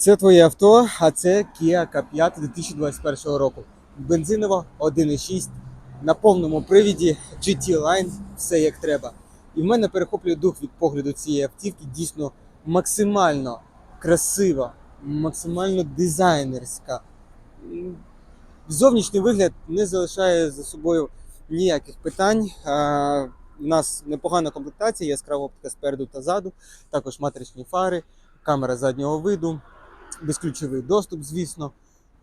Це твоє авто, а це Kia K5 2021 року. Бензинова 1.6 на повному привіді GT Line, все як треба. І в мене перехоплює дух від погляду цієї автівки. Дійсно максимально красива, максимально дизайнерська. Зовнішній вигляд не залишає за собою ніяких питань. У нас непогана комплектація, яскрава оптика спереду та ззаду, також матричні фари, камера заднього виду, безключовий доступ, звісно.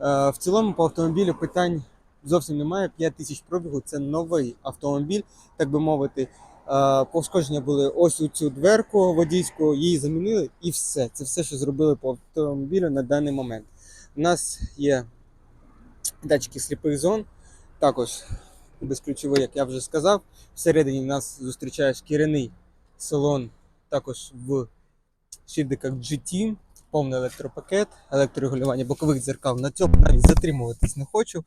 Е, В цілому по автомобілю питань зовсім немає. 5 тисяч пробігу це новий автомобіль, так би мовити. Е, Пошкодження були ось у цю дверку водійську, її замінили і все. Це все, що зробили по автомобілю на даний момент. У нас є датчики сліпих зон, також безключовий, як я вже сказав. Всередині нас зустрічає шкіряний салон, також в шильдиках GT, повний електропакет, електрорегулювання бокових дзеркал. На цьому навіть затримуватись не хочу.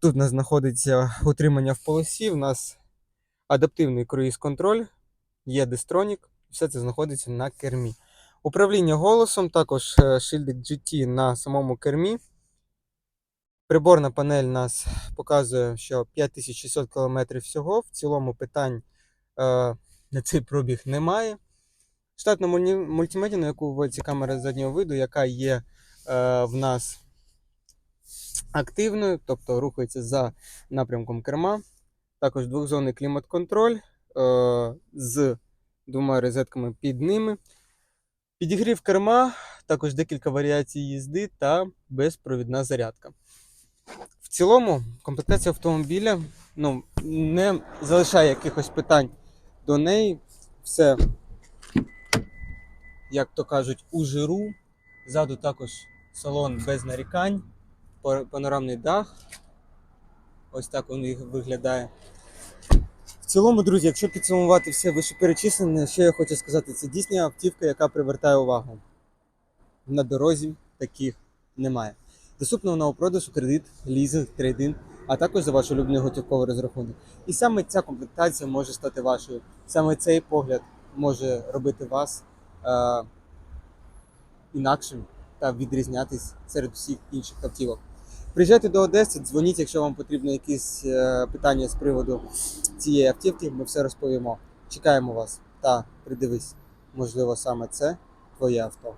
Тут у нас знаходиться утримання в полосі, у нас адаптивний круїз-контроль, є дистронік, все це знаходиться на кермі. Управління голосом, також е, шильдик GT на самому кермі. Приборна панель нас показує, що 5600 км всього. В цілому питань е, на цей пробіг немає. Штатна мультимедіа, на яку вводиться камера заднього виду, яка є е, в нас активною, тобто рухається за напрямком керма. Також двохзонний клімат-контроль е, з двома розетками під ними. Підігрів керма, також декілька варіацій їзди та безпровідна зарядка. В цілому, комплектація автомобіля ну, не залишає якихось питань до неї. Все, як то кажуть, у жиру. Ззаду також салон без нарікань, панорамний дах. Ось так він виглядає. В цілому, друзі, якщо підсумувати все вищеперечислене, що я хочу сказати, це дійсно автівка, яка привертає увагу. На дорозі таких немає. Доступна вона у продажу кредит, лізинг, трейдинг, а також за ваш улюблений готівковий розрахунок. І саме ця комплектація може стати вашою. Саме цей погляд може робити вас е, інакшим та відрізнятись серед всіх інших автівок. Приїжджайте до Одеси, дзвоніть, якщо вам потрібно якісь е, питання з приводу цієї автівки, ми все розповімо. Чекаємо вас та придивись, можливо, саме це твоє авто.